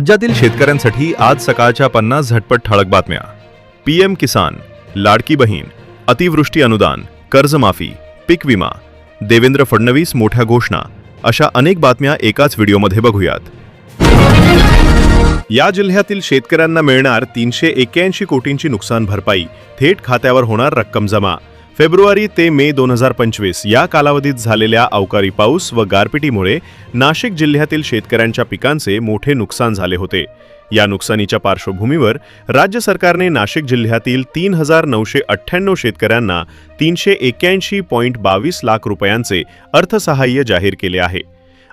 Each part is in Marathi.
राज्यातील शेतकऱ्यांसाठी आज सकाळच्या पन्नास झटपट ठळक बातम्या. पीएम किसान लाडकी बहीण अतिवृष्टी अनुदान कर्जमाफी पीक विमा देवेंद्र फडणवीस मोठ्या घोषणा अशा अनेक बातम्या एकाच व्हिडिओमध्ये बघूयात. या जिल्ह्यातील शेतकऱ्यांना मिळणार तीनशे एक्क्याऐंशी कोटींची नुकसान भरपाई थेट खात्यावर होणार रक्कम जमा. फेब्रुवारी ते मे दोन हजार पंचवीस या कालावधीत झालेल्या अवकाळी पाऊस व गारपिटीमुळे नाशिक जिल्ह्यातील शेतकऱ्यांच्या पिकांचे मोठे नुकसान झाले होते. या नुकसानीच्या पार्श्वभूमीवर राज्य सरकारने नाशिक जिल्ह्यातील तीन हजार नऊशे अठ्ठ्याण्णव शेतकऱ्यांना तीनशे एक्क्याऐंशी पॉईंट बावीस लाख रुपयांचे अर्थसहाय्य जाहीर केले आहे.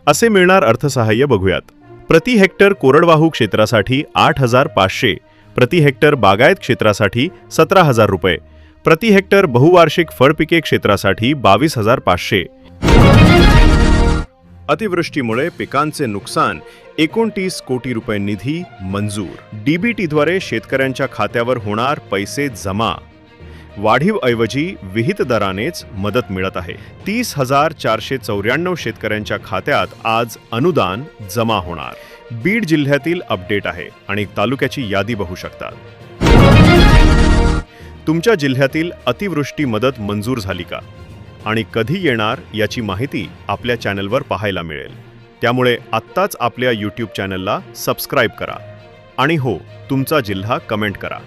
असे मिळणार अर्थसहाय्य बघूयात. प्रति हेक्टर कोरडवाहू क्षेत्रासाठी आठ हजार पाचशे प्रति हेक्टर बागायत क्षेत्रासाठी सतरा हजार रुपये प्रति हेक्टर बहुवार्षिक फळपिके क्षेत्रासाठी बावीस हजार पाचशे. अतिवृष्टीमुळे पिकांचे नुकसान एकोणतीस कोटी रुपये निधी मंजूर. डीबीटीद्वारे शेतकऱ्यांच्या खात्यावर होणार पैसे जमा. वाढीव ऐवजी विहित दरानेच मदत मिळत आहे. तीस हजार चारशे चौऱ्याण्णव शेतकऱ्यांच्या खात्यात आज अनुदान जमा होणार. बीड जिल्ह्यातील अपडेट आहे आणि तालुक्याची यादी बघू शकतात. तुमच्या जिल्ह्यातील अतिवृष्टी मदत मंजूर झाली का? आणि कधी येणार याची माहिती आपल्या चॅनलवर पाहायला मिळेल. त्यामुळे आत्ताच आपल्या यूट्यूब चॅनलला सबस्क्राईब करा. आणि हो तुमचा जिल्हा कमेंट करा.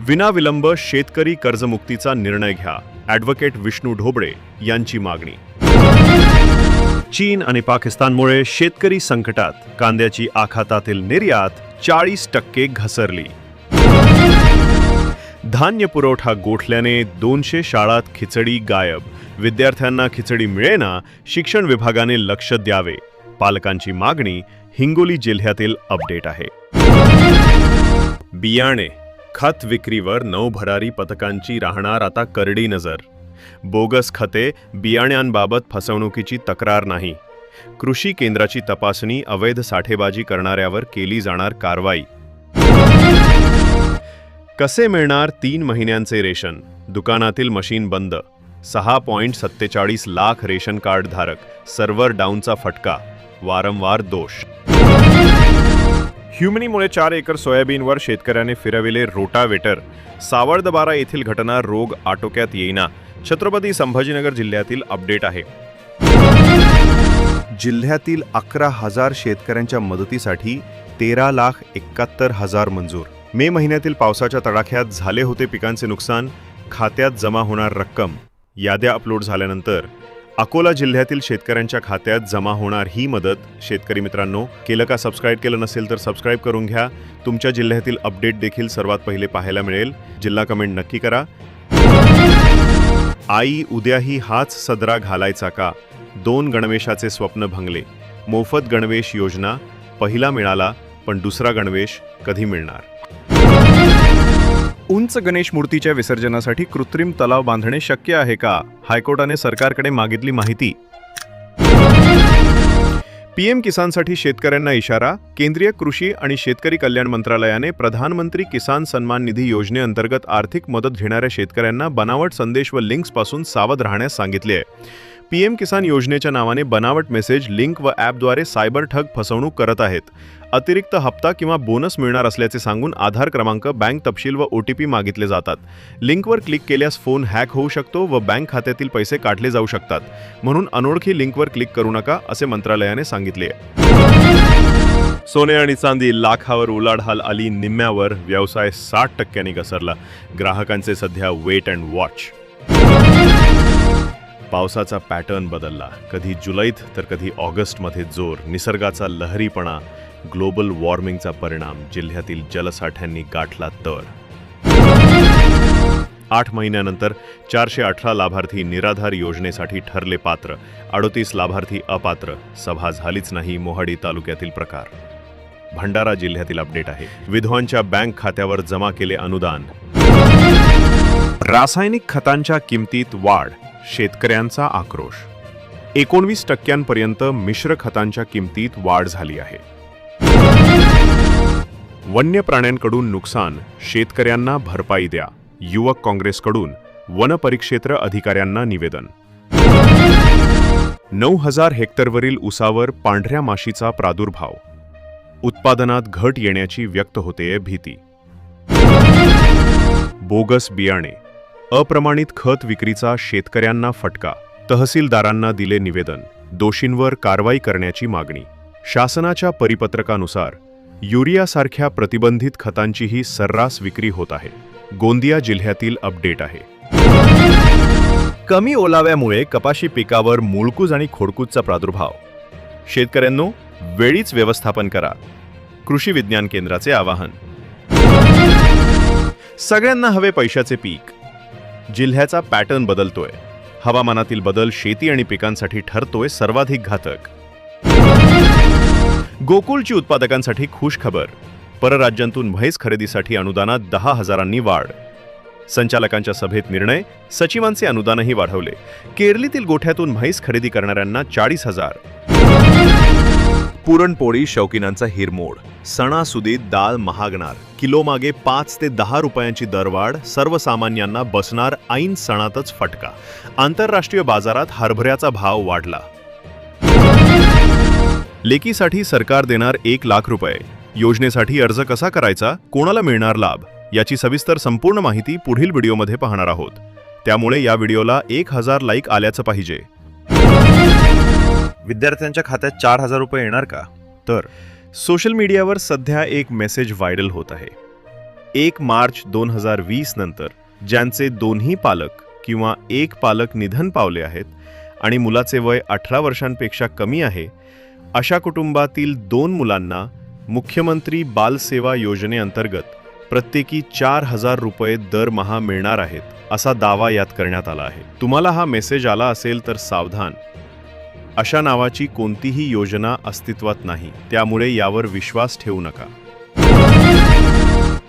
विनाविलंब शेतकरी कर्जमुक्तीचा निर्णय घ्या. ॲडव्होकेट विष्णू ढोबळे यांची मागणी. चीन आणि पाकिस्तानमुळे शेतकरी संकटात कांद्याची आखातातील निर्यात चाळीस टक्के घसरली. धान्य पुरवठा गोठल्याने दोनशे शाळात खिचडी गायब. विद्यार्थ्यांना खिचडी मिळेना शिक्षण विभागाने लक्ष द्यावे. पालकांची मागणी हिंगोली जिल्ह्यातील अपडेट आहे. बियाणे खत विक्रीवर नऊ भरारी पथकांची राहणार आता करडी नजर. बोगस खते बियाण्यांबाबत फसवणुकीची तक्रार नाही. कृषी केंद्राची तपासणी अवैध साठेबाजी करणाऱ्यावर केली जाणार कारवाई. कसे मिळणार तीन महिन्यांचे रेशन? दुकानातील मशीन बंद. सहा पॉईंट सत्तेचाळीस लाख रेशन कार्ड धारक. सर्व्हर डाऊनचा फटका. वारंवार दोष. ह्युमनीमुळे चार एकर सोयाबीनवर शेतकऱ्याने फिरविले रोटावेटर. सावळदबारा येथील घटना रोग आटोक्यात येईना. छत्रपती संभाजीनगर जिल्ह्यातील अपडेट आहे. जिल्ह्यातील अकरा हजार शेतकऱ्यांच्या मदतीसाठी तेरा लाख एकाहत्तर हजार मंजूर. मे महिन्यातील पावसाच्या तडाख्यात झाले होते पिकांचे नुकसान खात्यात जमा होणार रक्कम याद्या अपलोड झाल्यानंतर अकोला जिल्ह्यातील शेतकऱ्यांच्या खात्यात जमा होणार ही मदत. शेतकरी मित्रांनो केलं का सबस्क्राईब केलं नसेल तर सबस्क्राईब करून घ्या. तुमच्या जिल्ह्यातील अपडेट देखील सर्वात पहिले पाहायला मिळेल. जिल्हा कमेंट नक्की करा. आई उद्याही हाच सदरा घालायचा का? दोन गणवेशाचे स्वप्न भंगले. मोफत गणवेश योजना पहिला मिळाला पण दुसरा गणवेश कधी मिळणार? उंच गणेश मूर्तीच्या विसर्जनासाठी कृत्रिम तलाव बांधणे शक्य आहे का? हायकोर्टाने सरकारकडे मागितली माहिती. पीएम किसानसाठी शेतकऱ्यांना इशारा केंद्रीय कृषी आणि शेतकरी कल्याण मंत्रालयाने प्रधानमंत्री किसान सन्मान निधी योजनेअंतर्गत आर्थिक मदत घेणाऱ्या शेतकऱ्यांना बनावट संदेश व लिंक्सपासून सावध राहण्यास सांगितले आहे. पीएम किसान योजनेच्या नावाने बनावट मेसेज लिंक व ॲपद्वारे सायबर ठग फसवणूक करत आहेत. अतिरिक्त हप्ता किंवा बोनस मिळणार असल्याचे सांगून आधार क्रमांक बँक तपशील व ओ टी पी मागितले जातात. लिंकवर क्लिक केल्यास फोन हॅक होऊ शकतो व बँक खात्यातील पैसे काढले जाऊ शकतात. म्हणून अनोळखी लिंकवर क्लिक करू नका असे मंत्रालयाने सांगितले. सोने आणि चांदी लाखावर उलाढाल आली निम्म्यावर व्यवसाय साठ टक्क्यांनी घसरला. ग्राहकांचे सध्या वेट अँड वॉच पावसाचा पॅटर्न बदलला. कधी जुलैत तर कधी ऑगस्टमध्ये जोर. निसर्गाचा लहरीपणा ग्लोबल वॉर्मिंगचा परिणाम जिल्ह्यातील जलसाठ्यांनी गाठला तर आठ महिन्यानंतर चारशे अठरा लाभार्थी निराधार योजनेसाठी ठरले पात्र. अडोतीस लाभार्थी अपात्र. सभा झालीच नाही मोहाडी तालुक्यातील प्रकार. भंडारा जिल्ह्यातील अपडेट आहे. विधवांच्या बँक खात्यावर जमा केले अनुदान. रासायनिक खतांच्या किमतीत वाढ. शेतकऱ्यांचा आक्रोश. एकोणवीस टक्क्यांपर्यंत मिश्र खतांच्या किमतीत वाढ झाली आहे. वन्य प्राण्यांकडून नुकसान शेतकऱ्यांना भरपाई द्या युवक काँग्रेसकडून वन परिक्षेत्र अधिकाऱ्यांना निवेदन. नऊ हजार हेक्टरवरील उसावर पांढऱ्या माशीचा प्रादुर्भाव. उत्पादनात घट येण्याची व्यक्त होतेय भीती. बोगस बियाणे अप्रमाणित खत विक्रीचा शेतकऱ्यांना फटका. तहसीलदारांना दिले निवेदन. दोषींवर कारवाई करण्याची मागणी. शासनाच्या परिपत्रकानुसार युरियासारख्या प्रतिबंधित खतांचीही सर्रास विक्री होत आहे. गोंदिया जिल्ह्यातील अपडेट आहे. कमी ओलाव्यामुळे कपाशी पिकावर मुळकूज आणि खोडकूजचा प्रादुर्भाव. शेतकऱ्यांनो वेळीच व्यवस्थापन करा. कृषी विज्ञान केंद्राचे आवाहन. सगळ्यांना हवे पैशाचे पीक. जिल्ह्याचा पॅटर्न बदलतोय. हवामानातील बदल शेती आणि पिकांसाठी ठरतोय सर्वाधिक घातक. गोकुळची उत्पादकांसाठी खुश खबर परराज्यांतून म्हैस खरेदीसाठी अनुदानात दहा हजारांनी वाढ. संचालकांच्या सभेत निर्णय सचिवांचे अनुदानही वाढवले. केरलीतील गोठ्यातून म्हैस खरेदी करणाऱ्यांना चाळीस हजार. पुरणपोळी शौकीनांचा हिरमोड. सणासुदीत दाल महागणार. किलोमागे पाच ते दहा रुपयांची दरवाढ सर्वसामान्यांना बसणार ऐन सणातच फटका. आंतरराष्ट्रीय बाजारात हरभऱ्याचा भाव वाढला. लेकीसाठी सरकार देणार एक लाख रुपये. योजनेसाठी अर्ज कसा करायचा? कोणाला मिळणार लाभ? याची सविस्तर संपूर्ण माहिती पुढील व्हिडिओमध्ये पाहणार आहोत. त्यामुळे या व्हिडिओला एक हजार लाईक आल्याचं पाहिजे. विद्यार्थ्यांच्या खात्यात चार हजार रुपये येणार का? तर सोशल मीडियावर सध्या एक मेसेज व्हायरल होत आहे. एक मार्च दोन हजार वीस नंतर ज्यांचे दोन्ही पालक किंवा एक पालक निधन पावले आहेत आणि मुलाचे वय अठरा वर्षांपेक्षा कमी आहे अशा कुटुंबातील दोन मुलांना मुख्यमंत्री बालसेवा योजनेअंतर्गत प्रत्येकी चार हजार रुपये दरमहा मिळणार आहेत असा दावा यात करण्यात आला आहे. तुम्हाला हा मेसेज आला असेल तर सावधान अशा नावाची कोणतीही योजना अस्तित्वात नाही. त्यामुळे यावर विश्वास ठेवू नका.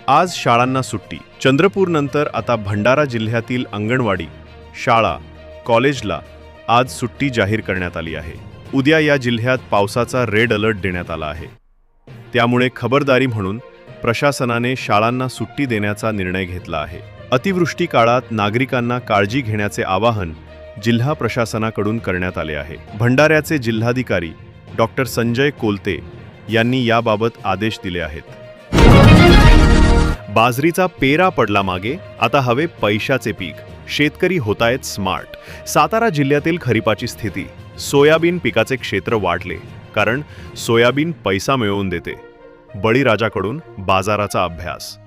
आज शाळांना सुट्टी. चंद्रपूरनंतर आता भंडारा जिल्ह्यातील अंगणवाडी शाळा कॉलेजला आज सुट्टी जाहीर करण्यात आली आहे. उद्या या जिल्ह्यात पावसाचा रेड अलर्ट देण्यात आला आहे. त्यामुळे खबरदारी म्हणून प्रशासनाने शाळांना सुट्टी देण्याचा निर्णय घेतला आहे. अतिवृष्टी काळात नागरिकांना काळजी घेण्याचे आवाहन जिल्हा प्रशासनाकडून करण्यात आले आहे. भंडाऱ्याचे जिल्हाधिकारी डॉक्टर संजय कोलते यांनी याबाबत आदेश दिले आहेत. बाजरीचा पेरा पडला मागे आता हवे पैशाचे पीक. शेतकरी होतायत स्मार्ट. सातारा जिल्ह्यातील खरीपाची स्थिती. सोयाबीन पिकाचे क्षेत्र वाढले कारण सोयाबीन पैसा मिळवून देते. बळीराजाकडून बाजाराचा अभ्यास.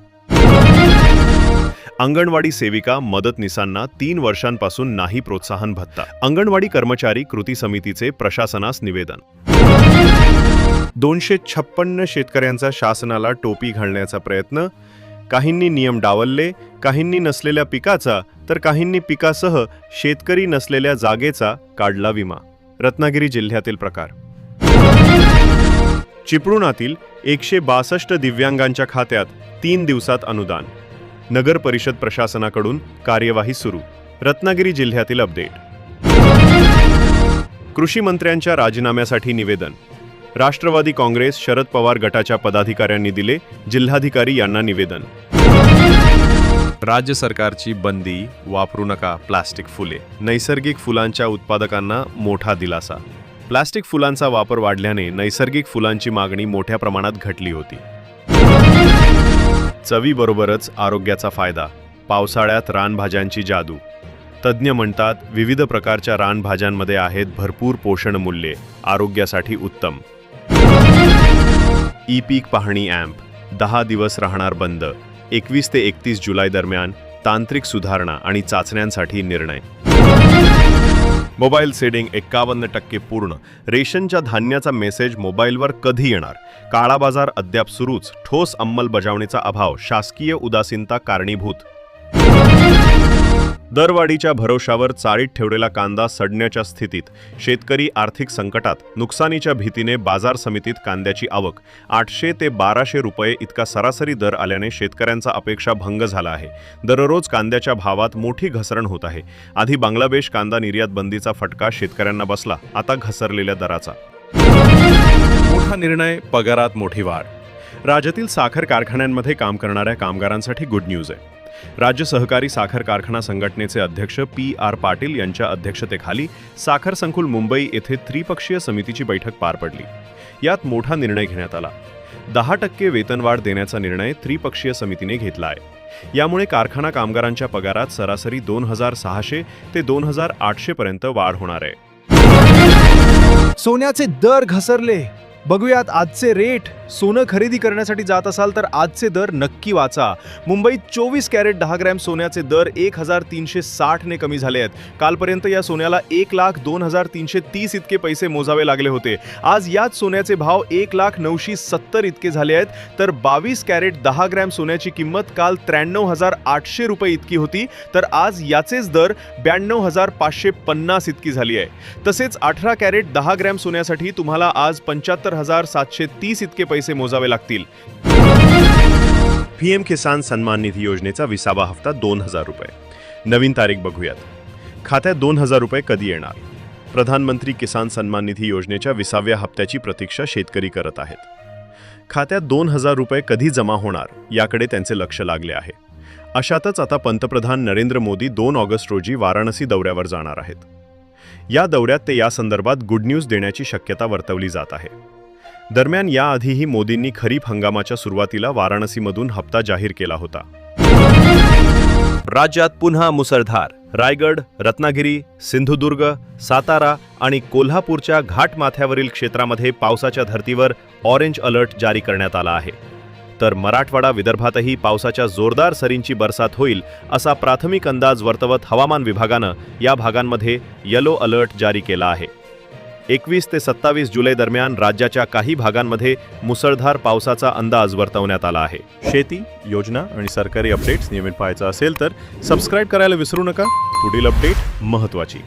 अंगणवाडी सेविका मदतनीसांना तीन वर्षांपासून नाही प्रोत्साहन भत्ता. अंगणवाडी कर्मचारी कृती समितीचे प्रशासनास निवेदन. दोनशे छप्पन्न शेतकऱ्यांचा शासनाला टोपी घालण्याचा प्रयत्न काहींनी नियम डावलले काहींनी नसलेल्या पिकाचा तर काहींनी पिकासह शेतकरी नसलेल्या जागेचा काढला विमा. रत्नागिरी जिल्ह्यातील प्रकार. चिपळुणातील एकशे बासष्ट दिव्यांगांच्या खात्यात तीन दिवसात अनुदान. नगर परिषद प्रशासनाकडून कार्यवाही सुरू. रत्नागिरी जिल्ह्यातील अपडेट. कृषी मंत्र्यांच्या राजीनाम्यासाठी निवेदन. राष्ट्रवादी काँग्रेस शरद पवार गटाच्या पदाधिकाऱ्यांनी दिले जिल्हाधिकारी यांना निवेदन. राज्य सरकारची बंदी वापरू नका प्लास्टिक फुले. नैसर्गिक फुलांच्या उत्पादकांना मोठा दिलासा. प्लास्टिक फुलांचा वापर वाढल्याने नैसर्गिक फुलांची मागणी मोठ्या प्रमाणात घटली होती. चवीबरोबरच आरोग्याचा फायदा पावसाळ्यात रानभाज्यांची जादू. तज्ज्ञ म्हणतात विविध प्रकारच्या रानभाज्यांमध्ये आहेत भरपूर पोषण मूल्ये आरोग्यासाठी उत्तम. ई पीक पाहणी ॲम्प दहा दिवस राहणार बंद एकवीस ते एकतीस जुलै दरम्यान तांत्रिक सुधारणा आणि चाचण्यांसाठी निर्णय. मोबाईल सेडिंग एक्कावन्न टक्के पूर्ण. रेशनच्या धान्याचा मेसेज मोबाईलवर कधी येणार? काळा बाजार अद्याप सुरूच. ठोस अंमलबजावणीचा अभाव. शासकीय उदासीनता कारणीभूत. दरवाढीच्या भरोशावर चाळीत ठेवलेला कांदा सडण्याच्या स्थितीत शेतकरी आर्थिक संकटात नुकसानीच्या भीतीने बाजार समितीत कांद्याची आवक. आठशे ते बाराशे रुपये इतका सरासरी दर आल्याने शेतकऱ्यांचा अपेक्षा भंग झाला आहे. दररोज कांद्याच्या भावात मोठी घसरण होत आहे. आधी बांगलादेश कांदा निर्यात बंदीचा फटका शेतकऱ्यांना बसला आता घसरलेल्या दराचा. मोठा निर्णय पगारात मोठी वाढ. राज्यातील साखर कारखान्यांमध्ये काम करणाऱ्या कामगारांसाठी गुड न्यूज आहे. राज्य सहकारी साखर कारखाना संघटनेचे अध्यक्ष पी आर पाटील यांच्या अध्यक्षतेखाली साखर संकुल मुंबई येथे त्रिपक्षीय समितीची बैठक पार पडली. यात मोठा निर्णय घेण्यात आला. दहा टक्के वेतनवाढ देण्याचा निर्णय त्रिपक्षीय समितीने घेतला आहे. यामुळे कारखाना कामगारांच्या पगारात सरासरी दोन हजार सहाशे ते दोन हजार आठशे पर्यंत वाढ होणार आहे. सोन्याचे दर घसरले. बघूयात आजचे रेट. सोनं खरेदी करण्यासाठी जात असाल तर आजचे दर नक्की वाचा. मुंबईत चोवीस कॅरेट दहा ग्रॅम सोन्याचे दर एक हजार तीनशे साठने कमी झाले आहेत. कालपर्यंत या सोन्याला एक लाख दोन हजार तीनशे तीस इतके पैसे मोजावे लागले होते. आज याच सोन्याचे भाव एक लाख नऊशे सत्तर इतके झाले आहेत. तर बावीस कॅरेट दहा ग्रॅम सोन्याची किंमत काल त्र्याण्णव हजार आठशे रुपये इतकी होती. तर आज याचेच दर ब्याण्णव हजार पाचशे पन्नास इतकी झाली आहे. तसेच अठरा कॅरेट दहा ग्रॅम सोन्यासाठी तुम्हाला आज पंच्याहत्तर हजार सातशे तीस इतके पैसे मोजावे लागतील. पीएम किसान सन्मान निधी योजनेचा विसावा हप्ता दोन हजार रुपये. नवीन तारीख बघूयात. खात्यात दोन हजार रुपये कधी येणार? प्रधानमंत्री किसान सन्मान निधी योजनेच्या विसाव्या हप्त्याची प्रतीक्षा शेतकरी करत आहेत. खात्यात दोन हजार रुपये कधी जमा होणार याकडे त्यांचे लक्ष लागले आहे. अशातच आता पंतप्रधान नरेंद्र मोदी दोन ऑगस्ट रोजी वाराणसी दौऱ्यावर जाणार आहेत. या दौऱ्यात ते या संदर्भात गुड न्यूज देण्याची शक्यता वर्तवली जात आहे. दरम्यान याआधीही मोदींनी खरीप हंगामाच्या सुरुवातीला वाराणसीमधून हप्ता जाहीर केला होता. राज्यात पुन्हा मुसळधार. रायगड रत्नागिरी सिंधुदुर्ग सातारा आणि कोल्हापूरच्या घाटमाथ्यावरील क्षेत्रामध्ये पावसाच्या धर्तीवर ऑरेंज अलर्ट जारी करण्यात आला आहे. तर मराठवाडा विदर्भातही पावसाच्या जोरदार सरींची बरसात होईल असा प्राथमिक अंदाज वर्तवत हवामान विभागानं या भागांमध्ये येलो अलर्ट जारी केला आहे. एकवीस ते सत्तावीस जुलै दरम्यान राज्याच्या काही भागांमध्ये मुसळधार पावसाचा अंदाज वर्तवण्यात आला आहे. शेती योजना आणि सरकारी अपडेट्स नियमित पाहायचा असेल तर सबस्क्राईब करायला विसरू नका. पुढील अपडेट महत्त्वाची.